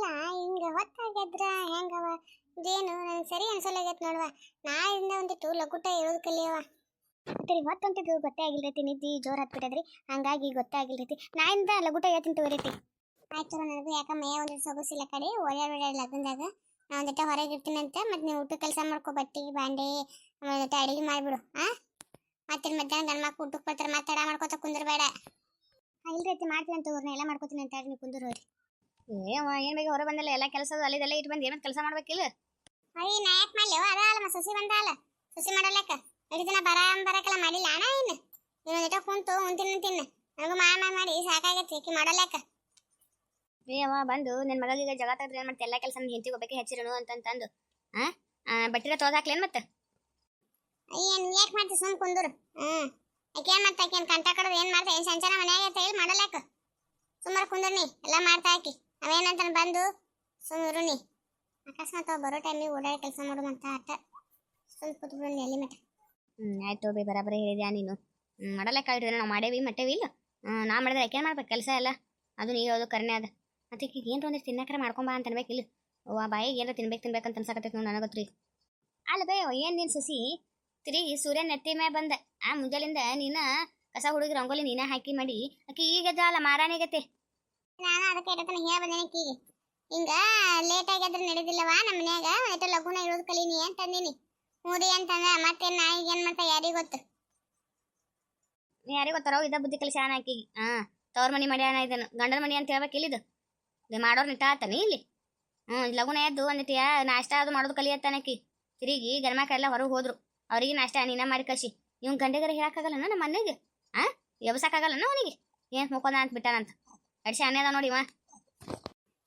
ಅಲ್ಲ ಹಿಂಗ ಹೊತ್ತಾಗದ್ರ ಹೆಂಗವ? ಇದೇನು ನನಗೆ ಸರಿ ಅನ್ಸಲಾಗೈತ್ ನೋಡುವ. ನಾಳಿಂದ ಒಂದಿಟ್ಟು ಲಗುಟ ಇರೋದು ಕಲಿಯವ ಸರಿ ಹೊತ್ತೊಂಟಿದ್ದು ಗೊತ್ತೇ ಆಗಿಲ್ರೈತಿ, ನಿದ್ದಿ ಜೋರ್ ಹತ್ಬಿಟ್ಟದ್ರಿ. ಹಂಗಾಗಿ ಗೊತ್ತೇ ನಾ ಇಂದ ಲಗುಟ ಹೇಳ್ತೀನಿ ತಗೋರೈತಿ ಆಯ್ತು ನನಗೂ ಯಾಕ ಮೇ ಒಂದು ಸೊಗಸಿಲ್ಲ ಕಡೆ. ಓಡ್ಯಾಡ ಓಡ್ಯಾಡ ಲಗ್ನದಾಗ. ನಾ ಒಂದಿಟ್ಟ ಹೊರಗೆ ಇರ್ತೀನಿ ಅಂತ, ಮತ್ತೆ ನೀವು ಊಟ ಕೆಲಸ ಮಾಡ್ಕೊ ಬಟ್ಟಿ, ಬಾಂಡೆ, ಆಮೇಲೆ ಅಡಿಗೆ ಮಾಡ್ಬಿಡು, ಆ? ಮತ್ತೆ ಮಧ್ಯಾಹ್ನ ಗಂಡ ಮಕ್ಕ ಊಟಕ್ಕೆ ಬರ್ತಾರೆ ಮಾತಾಡ ಮಾಡ್ಕೋತ ಕುಂದ್ರಬೇಡ. ಇಲ್ರೈತಿ ಮಾಡ್ತೀನಿ ಅಂತ ಅವ್ರನ್ನ ಎಲ್ಲ ಮಾಡ್ಕೋತೀನಿ ಅಂತ ನೀವು ಕುಂದ್ರೋರಿ ಏವ ಏನ್ ಬೇಗ ಹೊರ ಬಂದಲ್ಲ ಎಲ್ಲಾ ಕೆಲಸ ಅಲ್ಲಿದೆಲ್ಲ ಇಟ್ಟು ಬಂದು ಏನ್ ಕೆಲಸ ಮಾಡ್ಬೇಕಿಲ್ಲ ಅಯ್ಯ ನಾ ಯಾಕೆ ಮಾಡ್ಲಿ? ಅದ ಅಲ್ಲ ಸಸಿ ಬಂದಾಲ ಸಸಿ ಮಾಡಲಕ್ಕ. ಅಡಿ ದಿನ ಬರ ಬರಕ್ಕೆಲ್ಲ ಮಾಡಿಲ್ಲ ಅಣ್ಣ ಇನ್ನು. ಇನ್ನೊಂದಿಟ ಕುಂತು ಉಂತಿನ ತಿನ್ನ ನನಗೂ ಮಾ ಮಾ ಮಾಡಿ ಸಾಕಾಗೈತಿ ಈಕಿ ಮಾಡಲಕ್ಕ. ಅವ ಬಂದು ನಿನ್ ಮಗಳಿಗೆ ಜಗ ತೆಗೆದ್ರೆ ಏನ್ ಮಾಡ್ತಿ? ಎಲ್ಲ ಕೆಲಸ ಹೆಂಡತಿ ಒಬ್ಬಕ್ಕೆ ಹೆಚ್ಚಿರೋನು ಅಂತಂತಂದು. ಆ? ಆ, ಬಟ್ಟಿರ ತೊಳ್ದು ಹಾಕ್ಲೇನ್ ಮತ್ತೆ? ಅಯ್ಯ ನೀ ಯಾಕೆ ಮಾಡ್ತಿ ಸುಮ್ ಕುಂದರು? ಹ್ಮ್. ಆಕೆ ಏನ್ ಮಾಡ್ತಾ ಆಕೇನ್ ಕಂಟ ಕಡದು ಏನ್ ಮಾಡ್ತಾ ಏನ್ ಸಂಚಾರ ಮನೆಯಾಗ ಹೇಳಿ ಮಾಡಲಕ್ಕ. ಸುಮಾರು ಕುಂದ್ರು ನೀ ಎಲ್ಲ ಮಾಡ್ತಾ ಆಕಿ ಅವೇನಂತ ಬಂದು? ಸುಮ್ಮರು ನೀ ಅಕಸ್ಮಾತ್ ಬರೋ ಟೈಮಿಗೆ ಓಡಾಡಿ ಕೆಲಸ ಮಾಡೋದಂತ ಆಟ. ಸ್ವಲ್ಪ ಕೂತ್ಬಿಡು ನೀ ಎಲ್ಲಿ ಮತ್ತೆ ಹ್ಮ್, ಆಯ್ತು ಬಿ ಬರಾಬರಿ ಹೇಳಿದ್ಯಾ ನೀನು? ಮಾಡಲ್ಲ ಕಾಳಿದ್ರೆ ನಾವು ಮಾಡೇವಿ, ಮಟ್ಟೇವಿ ಇಲ್ಲ. ನಾ ಮಾಡಿದ್ರೆ ಯಾಕೆ ಮಾಡ್ಬೇಕು, ಕೆಲಸ ಎಲ್ಲ? ಅದು ನೀ ಹೇಳೋದು ಕರ್ನೆ ಅದ. ಮತ್ತೆ ಈಗ ಏನ್ರ ಒಂದಿಷ್ಟು ತಿನ್ನಕ್ರ ಮಾಡ್ಕೊಂಬಾ ಅಂತ ಅನ್ಬೇಕಿಲ್ಲ ಆ ಬಾಯಿಗೆ ಏನಾರ ತಿನ್ಬೇಕು ತಿನ್ಬೇಕು ಅಂತ ಅನ್ಸಕತ್ತೈತಿ ನೋಡಿ ನನಗತ್ರಿ ಅಲ್ಲ ಬೇ ಏನು ನೀನು ಸಸಿ? ತಿರುಗಿ ಸೂರ್ಯ ನೆತ್ತಿ ಮ್ಯಾಗ ಬಂದ. ಆ ಮುಂಜಾಲಿಂದ ನೀನ ಕಸ ಹುಡುಗಿ ರಂಗೋಲಿ ನೀನೇ ಹಾಕಿ ಮಾಡಿ, ಆಕಿ ಈಗ ಅಲ್ಲ ಮಾರಾಣಿಗತ್ತೆ. ನಾನು ಅದಕ್ಕೆ ಇಡತನ ಹೇಳ ಬಂದೇನೆ ಕೀಗೆ ಹಿಂಗ ಲೇಟ್ ಆಗ್ಯಾದ್ರೆ ನಡೆದಿಲ್ಲವಾ ನಮ್ಮ ಮನ್ಯಾಗ? ಆಯ್ತು ಲಗುನ ಇರೋದು ಕಲೀನಿ ಅಂತಂದೀನಿ. ಮೂರಿ ಅಂತಂದ ಮತ್ತೆ ನಾಯಿಗೆ ಏನ್ ಮಾಡ್ತಾ ಯಾರಿಗ್ ಗೊತ್ತು? ಯಾರಿಗೆ ಗೊತ್ತಾರೋ? ಇದ ಬುದ್ಧಿ ಕಲಿಸಿ ಆನ ಆಕಿ ಹಾ, ತವ್ರ ಮನಿ ಮಾಡ್ಯಾನ ಇದನ್ನು ಗಂಡನ ಮನಿ ಅಂತ ಹೇಳ್ಬೇಕು ಇಲ್ಲಿದು. ಇದು ಮಾಡೋರ್ ನಿಟ್ಟ ಆತನಿ ಇಲ್ಲಿ? ಹ್ಞೂ ಲಗುನ ಎದ್ದು ಒಂದಿಟ್ಟು ಯಾ ನಾಷ್ಟ ಅದು ಮಾಡೋದು ಕಲಿಯತ್ತಾನಕಿ ತಿರುಗಿ ಗಂಡ್ಮಕ್ಳೆಲ್ಲ ಹೊರಗೆ ಹೋದ್ರು. ಅವ್ರಿಗೆ ನಾಷ್ಟ ನೀನ ಮಾಡಿ ಕಳಿಸಿ. ಇವ್ನ ಗಂಡೆಗರ ಹೇಳಕ್ಕಾಗಲ್ಲ ನಮ್ಮ ಮನೆಗೆ ಆ ಎಬ್ಸಕ್ಕಾಗಲ್ಲ ಅವನಿಗೆ? ಏನು ಮುಖಂದ ಅಂತ ಬಿಟ್ಟಾನಂತ ಅಡ್ಸಿ ಅನ್ನದ ನೋಡಿ ಇವ.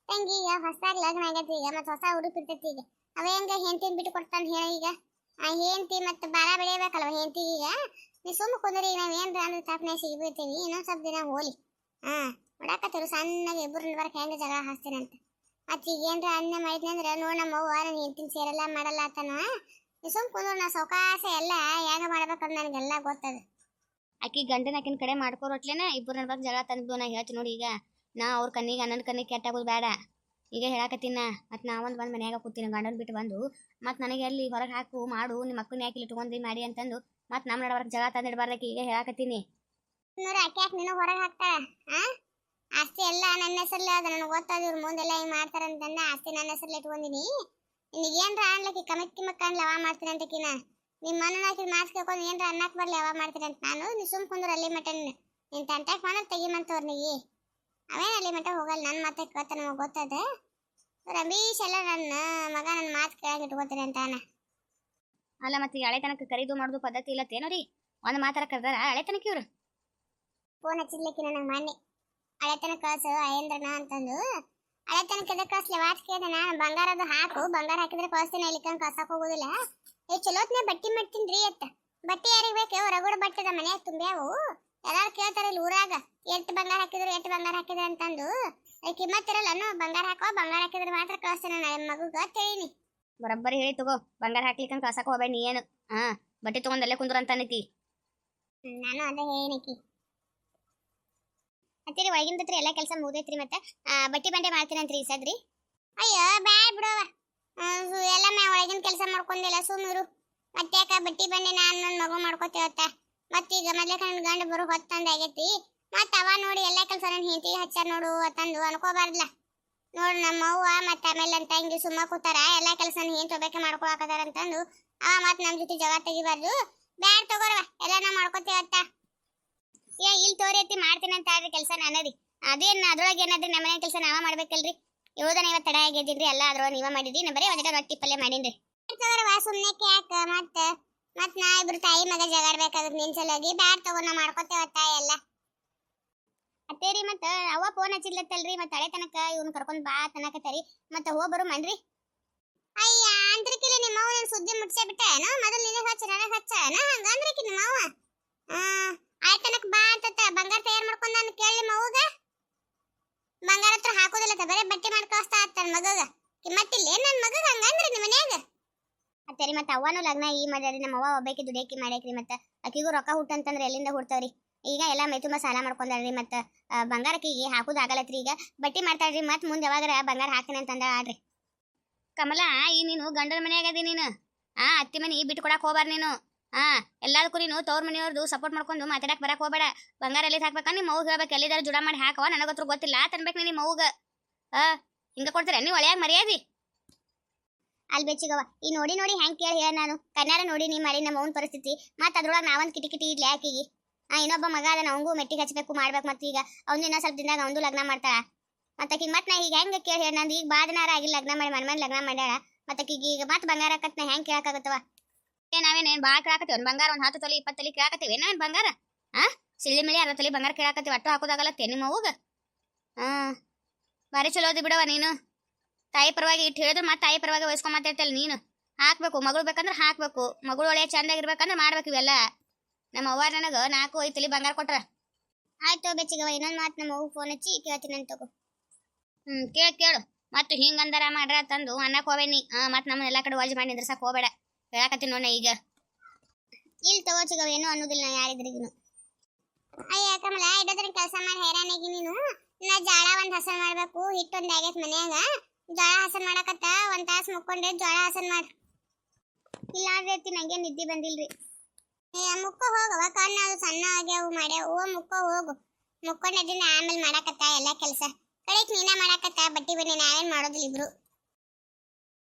ತಂಗಿ, ಈಗ ಹೊಸದಾಗಿ ಲಗ್ನ ಆಗೈತಿ ಈಗ ಮತ್ತೆ ಹೊಸ ಹುಡುಗ ಇರ್ತೈತಿ ಈಗ. ಅವ ಹೆಂಗ ಹೆಂಡತಿನ ಬಿಟ್ಟು ಕೊಡ್ತಾನ ಹೇಳ ಈಗ. ಆ ಹೆಂಡತಿ ಮತ್ತೆ ಬಾಳ ಬೆಳೆಯಬೇಕಲ್ವ ಹೆಂಡತಿ ಈಗ. ನೀ ಸುಮ್ಮ ಕುಂದ್ರಿ, ನಾವ್ ಏನ್ರ ಅಂದ್ರೆ ತಪ್ಪನೆ ಸಿಗ್ಬಿಡ್ತೀವಿ, ಇನ್ನೊಂದು ಸ್ವಲ್ಪ ದಿನ ಹೋಲಿ. ಹಾ ನೋಡಾಕತ್ತಿರು ಸಣ್ಣಗೆ ಇಬ್ಬರು ಬರಕ್ಕೆ ಹೆಂಗ ಜಗಳ ಅಂತ. ಮತ್ತೆ ಈಗ ಏನ್ರ ಅನ್ನ ಮಾಡಿದ್ನಿ ಅಂದ್ರೆ, ನೋಡ್ ನಮ್ಮ ಅವ್ವ ನನ್ನ ಹೆಂಡತಿನ ಸೇರಲ್ಲ ಮಾಡಲ್ಲ ಆತನ ನೀ ಸುಮ್ಮ ಕುಂದ್ರು ನಾ ಸೌಕಾಸ ಎಲ್ಲ ಹೆಂಗ ಮಾಡ್ಬೇಕಂದ್ರೆ ನನಗೆಲ್ಲ ಗೊತ್ತದ. ಆಕಿ ಗಂಡನ ಆಕಿನ ಕಡೆ ಮಾಡ್ಕೊರಟ್ಲೇನ ಇಬ್ಬರು ನಡ್ಬೇಕು ಜಗಳ ತಂದು ನಾ ಹೇಳ್ತೀನಿ ನೋಡಿ ಈಗ. ನಾ ಅವ್ರ ಕಣ್ಣಿಗೆ ಅಣ್ಣನ ಕಣ್ಣಿಗೆ ಕೆಟ್ಟಾಗೋದು ಬೇಡ ಈಗ ಹೇಳಾಕತ್ತಿನ, ಮತ್ತೆ ನಾ ನಾವೊಂದು ಬಂದು ಮನ್ಯಾಗ ಕೂತೀನಿ, ಗಂಡನ ಬಿಟ್ಟು ಬಂದು, ಮತ್ತೆ ನನಗೆ ಅಲ್ಲಿ ಹೊರಗೆ ಹಾಕು, ಮಾಡು ನಿಮ್ಮ ಮಕ್ಕಳನ್ನ ಯಾಕೆ ಇಟ್ಕೊಂಡಿ ಮಾಡಿ ಅಂತಂದು, ಮತ್ತೆ ನಮ್ಮ ನಡಬರ್ಕ ಜಗಳ ತಂದಿಡ್ಬಾರ್ದಕ್ಕೆ ಈಗ ಹೇಳಾಕತ್ತೀನಿ. ನೋಡ್ರಿ ಆಕೆ ಯಾಕೆ ನಿನ್ನ ಹೊರಗೆ ಆ? ಆಸ್ತಿ ಎಲ್ಲ ನನ್ನ ಹೆಸರಲ್ಲೇ ಅದ, ನನಗೆ ಗೊತ್ತದ ಇವ್ರ ಮುಂದೆಲ್ಲ ಹಿಂಗೆ ಮಾಡ್ತಾರಂತಂದ ಆಸ್ತಿ ನನ್ನ ಹೆಸರಲ್ಲಿ ಇಟ್ಕೊಂಡಿನಿ. ನಿನಗೆ ಏನ್ರ ಕಮಕ್ಕಿ ಕಮಕ್ ಕಿಮಕ್ ಅನ್ಲ, ಅವ ಮಾಡ್ತೀನಿ ಅಂತಕಿನ ನಿಮ್ಮ ಮನ ಹಾಕಿ ಮಾಸ್ಕ್ ಹಾಕೊಂಡು ಏನ್ರ ಅನ್ನಕ್ ಬರ್ಲಿ ಯಾವಾಗ ಮಾಡ್ತೀರಿ ಅಂತ. ನಾನು ನೀ ಸುಮ್ ಕುಂದ್ರ ಅಲ್ಲಿ ಮಟ ನಿನ್ ತಂಟಕ್ ಮಂತವರ್ ನೀ. ಅವೇನ್ ಅಲ್ಲಿ ಮಟ ಹೋಗಲ್ಲ ನನ್ನ ಮಾತೆ ಕೇಳ್ತ ನಮಗೆ ಗೊತ್ತದೆ? ರಮೇಶ್ ಎಲ್ಲ ನನ್ನ ಮಗ ನನ್ನ ಮಾತು ಇಟ್ಕೋತೀನಿ ಅಂತ ಅಣ್ಣ. ಅಲ್ಲ ಮತ್ತೆ ಹಳೆ ತನಕ ಕರಿದು ಮಾಡೋದು ಪದ್ಧತಿ ಇಲ್ಲ ತೇನೋರಿ ಒಂದು ಮಾತಾರ ಕರೆದಾರ? ಹಳೆ ತನಕ ಇವ್ರು? ಫೋನ್ ಹಚ್ಚಿರ್ಲಿಕ್ಕೆ ನನಗೆ ಮೊನ್ನೆ. ಹಳೆತನ ಕಳ್ಸು ಅಯ್ಯಂದ್ರನ ಅಂತಂದು. ಹಳೆತನಕ ತನಕ ಕಳ್ಸ್ಲಿ ವಾಚ್ ಕೇಳಿದೆ ನಾನು? ಬಂಗಾರದು ಹಾಕು. ಬಂಗಾರ ಹಾಕಿದ್ರೆ ಕಳಿಸ್ತೀನಿ ಇಲ್ಲಿ ಕಳ್ಸಕ್ ಹೋಗುದಿಲ್ಲ. ಏ ಚಲೋತ್ನೆ ಬಟ್ಟಿ ಮಾಡ್ತೀನಿ ಅತ್ತ ಬಟ್ಟಿ ಯಾರಿಗೆ ಬೇಕು? ರಗೋಡ ಬಟ್ಟದ ಮನ್ಯಾಗ ತುಂಬ್ಯಾವು ಎಲ್ಲಾರು ಕೇಳ್ತಾರೆ ಇಲ್ಲಿ ಊರಾಗ ಎಷ್ಟು ಬಂಗಾರ ಹಾಕಿದ್ರು ಎಷ್ಟು ಬಂಗಾರ ಹಾಕಿದ್ರು? ಅಂತಂದು. ಕಿಮ್ಮತ್ತಿರಲ್ಲ ಬಂಗಾರ ಹಾಕೋ ಬಂಗಾರ ಹಾಕಿದ್ರೆ ಮಾತ್ರ ಕಳಿಸ್ತೀನಿ ನಾಳೆ ಮಗು ತಿಳಿನಿ ಬರೋಬ್ಬರಿ ಹೇಳಿ ತಗೋ ಬಂಗಾರ ಹಾಕ್ಲಿಕ್ಕೆ ಕಳ್ಸಕ್ಕೆ ಹೋಗ್ಬೇಡ ನೀ ಏನು. ಹಾಂ ಬಟ್ಟೆ ತೊಗೊಂಡಲ್ಲೇ ಕುಂದ್ರ ಅಂತ ಅಂತಾನೈತಿ ನಾನು ಅದೇ ಹೇಳಿನಕಿ ಅತ್ತಿರಿ ಹತ್ರ ಎಲ್ಲ ಕೆಲಸ ಮುಗ್ದೈತ್ರಿ ಮತ್ತೆ? ಬಟ್ಟಿ ಬಂಡೆ ಮಾಡ್ತೀನಂತ್ರಿ ಈ ಸದ್ರಿ? ಅಯ್ಯೋ ಬ್ಯಾಡ್ ಬಿಡವ ಎಲ್ಲ ಮೇ ಒಳಗಿನ ಕೆಲಸ ಮಾಡ್ಕೊಂಡಿಲ್ಲ ಸುಮ್ಮರು ಮತ್ತೆ ಯಾಕ ಬಟ್ಟಿ ಬಂಡೆ ನಾನು ನನ್ನ ಮಗು ಮತ್ತೆ ಮತ್ತೀಗ ಮೊದ್ಲೇ ನನ್ನ ಗಂಡ ಬರು ಹೊತ್ತಂದ ಆಗೈತಿ. ಮತ್ತೆ ಅವ ನೋಡಿ ಎಲ್ಲ ಕೆಲಸ ನನ್ನ ಹೆಂಡತಿ ಹಚ್ಚಾರ ನೋಡು ಅಂತಂದು ಅನ್ಕೋಬಾರ್ದಲ್ಲ ನೋಡು ನಮ್ಮ ಅವ್ವ ಮತ್ತೆ ಆಮೇಲೆ ಅಂತ ಹಿಂಗೆ ಸುಮ್ಮ ಕೂತಾರ, ಎಲ್ಲ ಕೆಲಸ ಏನ್ ತೊಬೇಕೆ ಹಾಕದಾರ ಅಂತಂದು. ಅವ ಮತ್ತೆ ನಮ್ಮ ಜೊತೆ ಜಗ ತೆಗಿಬಾರ್ದು. ಬ್ಯಾಡ್ ತಗೋರವ, ಎಲ್ಲ ನಾ ಮಾಡ್ಕೋತೇವತ್ತ ಏ ಇಲ್ಲಿ ತೋರಿ ಮಾಡ್ತೀನಿ ಅಂತ ಆದ್ರೆ ಕೆಲಸ ನಾನರಿ ಅದೇನ್ ಅದ್ರೊಳಗೆ ಏನಾದ್ರಿ ನಮ್ಮನೆ ಕೆಲಸ ನಾವ ಮಾಡ್ಬೇಕಲ್ರಿ? ಇವ್ದನ ಇವತ್ತು ತಡ ಆಗಿದ್ದೀನ್ರಿ ಎಲ್ಲ ಅದ್ರೊಳಗೆ ನೀವ ಮಾಡಿದ್ರಿ ನಾ ಬರೀ ಒಂದಿಟ ರೊಟ್ಟಿ ಪಲ್ಯ ಮಾಡೀನ್ರಿ. ತಗೋರವ ಸುಮ್ಮನೆ ಯಾಕೆ ಮತ್ತೆ ಮತ್ತೆ ನಾ ಇಬ್ರು ತಾಯಿ ಮಗ ಜಗಾಡ್ಬೇಕಾದ್ರೆ ನಿನ್ ಸಲುವಾಗಿ. ಬ್ಯಾಡ್ ತಗೋ ನಾ ಮಾಡ್ಕೋತೇವ ತಾಯಿ ಎಲ್ಲ. ಅತ್ತೇರಿ ಮತ್ತೆ ಅವ ಫೋನ್ ಹಚ್ಚಿದ್ಲತ್ತಲ್ರಿ ಮತ್ತೆ ಹಳೆ ತನಕ ಇವ್ನ ಕರ್ಕೊಂಡ್ ಬಾ ತನಕತ್ತರಿ ಮತ್ತೆ ಹೋಗ್ ಬರು ಮನ್ರಿ. ಅಯ್ಯ ಅಂದ್ರಕಿಲಿ ನಿಮ್ಮ ಅವ್ವ ನನ್ ಸುದ್ದಿ ಮುಟ್ಸೇ ಬಿಟ್ಟ. ಏನೋ ಮೊದಲು ನಿನಗೆ ಹಚ್ಚ ನನಗೆ ಹಚ್ಚ ಏನೋ ಹಂಗ ಅಂದ್ರಕಿ ನಿಮ್ಮ ಅವ್ವ. ಆಯ್ತನಕ್ ಬಾ ಅಂತ ಬಂಗಾರ ತಯಾರು ಮಾಡ್ಕೊಂಡ್ ನಾನು ಕೇಳಿ ಮಗುಗ ಬಂಗಾರ ಹತ್ರ ಹಾಕೋದಿಲ್ಲ ತ, ಬರೇ ಬಟ್ಟೆ ಮಾಡ್ಕೋಸ್ತಾ ಆತನ ಮಗಗ. ಕಿಮ್ಮತ್ತಿಲ್ಲ ನನ್ನ ಮಗಗ ಹಂಗಂದ್ರೆ ನಿಮ್ಮ ಮನ್ಯಾಗ? ಅತ್ತರಿ ಮತ್ತೆ ಅವ್ವನು ಲಗ್ನ ಈ ಮಾಡ್ಯಾರಿ ನಮ್ಮ ಅವ್ವ ಒಬ್ಬಾಕಿ ದುಡಿಯಾಕಿ ಮಾಡ್ಯಾಕ್ರಿ ಮತ್ತೆ ಅಕ್ಕಿಗೂ ರೊಕ್ಕ ಹುಟ್ಟಂತಂದ್ರೆ ಎಲ್ಲಿಂದ ಹುಡ್ತಾವ್ರಿ? ಈಗ ಎಲ್ಲ ಮೈ ತುಂಬ ಸಾಲ ಮಾಡ್ಕೊಂಡಾಳ್ರಿ ಮತ್ತೆ ಬಂಗಾರಕ್ಕೆ ಹಾಕೋದು ಆಗಲ್ಲತ್ರಿ ಈಗ. ಬಟ್ಟಿ ಮಾಡ್ತಾಳ್ರಿ ಮತ್ತೆ ಮುಂದೆ ಯಾವಾಗ ಬಂಗಾರ ಹಾಕ್ತೀನಿ ಅಂತಂದ ಆಡ್ರಿ ಕಮಲ ಈ ನೀನು ಗಂಡನ ಮನೆಯಾಗ ಅದಿ ನೀನು? ಆ ಅತ್ತಿ ಮನಿ ಬಿಟ್ಟು ಕೊಡಕ್ ಹೋಗ್ಬಾರ ನೀನು? ಆ ಎಲ್ಲದಕ್ಕೂ ನೀನು ತವ್ರ ಮನೆಯವ್ರದ್ದು ಸಪೋರ್ಟ್ ಮಾಡ್ಕೊಂಡು ಮಾತಾಡಕ್ ಬರಕ್ ಹೋಗ್ಬೇಡ. ಬಂಗಾರ ಎಲ್ಲಿ ಹಾಕ್ಬೇಕ? ನಿಮ್ಮ ಮೌಗ್ ಹೇಳ್ಬೇಕು ಎಲ್ಲಿದಾರ ಜುಡ ಮಾಡಿ ಹಾಕವ ನನಗತ್ರ ಗೊತ್ತಿಲ್ಲ. ತನ್ಬೇಕು ನಿಮ್ಮ ಮೌಗ ಆ, ಹಿಂಗ ಕೊಡ್ತಾರೆ? ನೀವು ಒಳ್ಳೆಯ ಮರ್ಯಾದಿ. ಅಲ್ಲಿ ಬೆಚ್ಚಿಗವ ಈ ನೋಡಿ ನೋಡಿ ಹೆಂಗ್ ಕೇಳಿ ಹೇಳ ನಾನು. ಕನ್ನಡ ನೋಡಿ ನೀ ಮರಿ ನಮ್ಮ ಅವ್ನ ಪರಿಸ್ಥಿತಿ. ಮತ್ತೆ ಅದ್ರೊಳಗೆ ನಾವೊಂದು ಕಿಟಿ ಇಡ್ಲಿ ಆಕಿಗೆ. ಆ, ಇನ್ನೊಬ್ಬ ಮಗ ಅದ ಅವಂಗೂ ಮೆಟ್ಟಿಗೆ ಹಚ್ಚಬೇಕು ಮಾಡ್ಬೇಕು, ಮತ್ತೆ ಈಗ ಅವ್ನು ಇನ್ನೂ ಸ್ವಲ್ಪ ದಿನದಾಗ ಅವನು ಲಗ್ನ ಮಾಡ್ತಾಳ. ಮತ್ತೆ ಆಕಿಗೆ ಮತ್ತೆ ನಾ ಈಗ ಹೆಂಗೆ ಕೇಳಿ ಹೇಳ? ನಂದು ಈಗ ಬಾದನಾರ ಆಗಿಲ್ಲ ಲಗ್ನ ಮಾಡಿ ಮನೆ ಮನೆ ಲಗ್ನ ಮಾಡ್ಯಾಳ. ಮತ್ತೆ ಆಕಿಗೆ ಈಗ ಮತ್ತೆ ಬಂಗಾರ ಹಾಕತ್ ನಾ ಹೆಂಗೆ ಕೇಳಕ್ಕಾಗತ್ತವ ಏ ನಾವೇನೇನ್ ಭಾಳ ಕೇಳಾಕತ್ತೀವಿ? ಒಂದು ಬಂಗಾರ, ಒಂದು ಹತ್ತು ತೊಲಿ, ಇಪ್ಪತ್ತು ತೊಲಿ ಕೇಳಾಕತ್ತೀವಿ? ಏನೇನು ಬಂಗಾರ? ಆ, ಸಿಳ್ಳಿ ಮಿಳಿ ಅರ್ಧ ತೊಲಿ ಬಂಗಾರ ಕೇಳಾಕತ್ತೀವಿ, ಅಟ್ಟು ಹಾಕೋದಾಗಲ್ಲತ್ತೆ ನಿಮ್ಮ ಅವ್ಗ ಹಾ ಬಾರಿ ಚಲೋ ಅದಿ ಬಿಡವ ನೀನು. ತಾಯಿ ಪರವಾಗಿ ಇಟ್ಟು ಹೇಳಿದ್ರೆ ಮತ್ತೆ ತಾಯಿ ಪರವಾಗಿ ವಹಿಸ್ಕೊಂಡ್ ಮಾತಾಡ್ತಲ್ಲ ನೀನು. ಹಾಕ್ಬೇಕು ಮಗಳು ಬೇಕಂದ್ರೆ ಹಾಕ್ಬೇಕು ಮಗಳು ಒಳ್ಳೆ ಚಂದಾಗಿರ್ಬೇಕಂದ್ರೆ ಮಾಡ್ಬೇಕು ಇವೆಲ್ಲ. ನಮ್ಮ ಅವ್ವ ನನಗೆ ನಾಲ್ಕು ಐದು ತಲೆ ಬಂಗಾರ ಕೊಟ್ರ. ಆಯ್ತು ಬೆಚ್ಚಿಗವ ಇನ್ನೊಂದು ಮಾತು ನಮ್ಮ ಅವ್ವ ಫೋನ್ ಹಚ್ಚಿ ಕೇಳ್ತೀನಿ ಅಂತ ತಗೋ. ಹ್ಮ್ ಕೇಳ ಕೇಳು. ಮತ್ತೆ ಹಿಂಗಂದಾರ ಮಾಡ್ರ ತಂದು ಅನ್ನಕ್ ಹೋಗ್ಬೇನಿ ಹಾ ಮತ್ ನಮ್ಮನ್ನ ಎಲ್ಲಾ ಕಡೆ ವಾಜ್ ಮಾಡಿ ನಿಂದ್ರಸಕ್ಕೆ ಹೋಗ್ಬೇಡ. ಹೇಳಕತ್ತೀನಿ ನೋಡ ಈಗ. ಇಲ್ಲಿ ತಗೋ ಚಿಗವ ಏನು ಅನ್ನೋದಿಲ್ಲ ನಾ ಯಾರಿದ್ರಿಗೂ ಅಯ್ಯ ಕಮಲ ಇಡೋದ್ರ ಕೆಲಸ ಮಾಡಿ ಹೈರಾಣಾಗಿ ನೀನು. ನಾ ಜಾಳ ಒಂದ್ ಹಸನ್ ಮಾಡ್ಬೇಕು ಹಿಟ್ಟು ಒಂದ್ ಆಗೈತ್ ಮನ್ಯಾಗ. ಜೋಳ ಹಸನ್ ಮಾಡಕತ್ತ, ಒಂದ್ ತಾಸ್ ಮುಕ್ಕೊಂಡೆ ಜೋಳ ಹಸನ್ ಮಾಡ್. ಇಲ್ಲ ರೀತಿ ನಂಗೆ ನಿದ್ದೆ ಬಂದಿಲ್ರಿ. ಏ ಮುಕ್ಕ ಹೋಗವ ಕಣ್ಣು ಅದು ಸಣ್ಣ ಆಗ್ಯಾವು, ಮಾಡ್ಯಾವು. ಮುಕ್ಕ ಹೋಗು. ಮುಕ್ಕೊಂಡದಿಂದ ಆಮೇಲೆ ಮಾಡಕತ್ತ, ಎಲ್ಲಾ ಕೆಲಸ. ಕಡೆಕ್ ನೀನ ಮಾಡಕತ್ತ, ಬಟ್ಟಿ ಬನ್ನಿ ನಾವೇನ್ ಮಾಡೋದಿಲ್ಲ ಇಬ್ರು.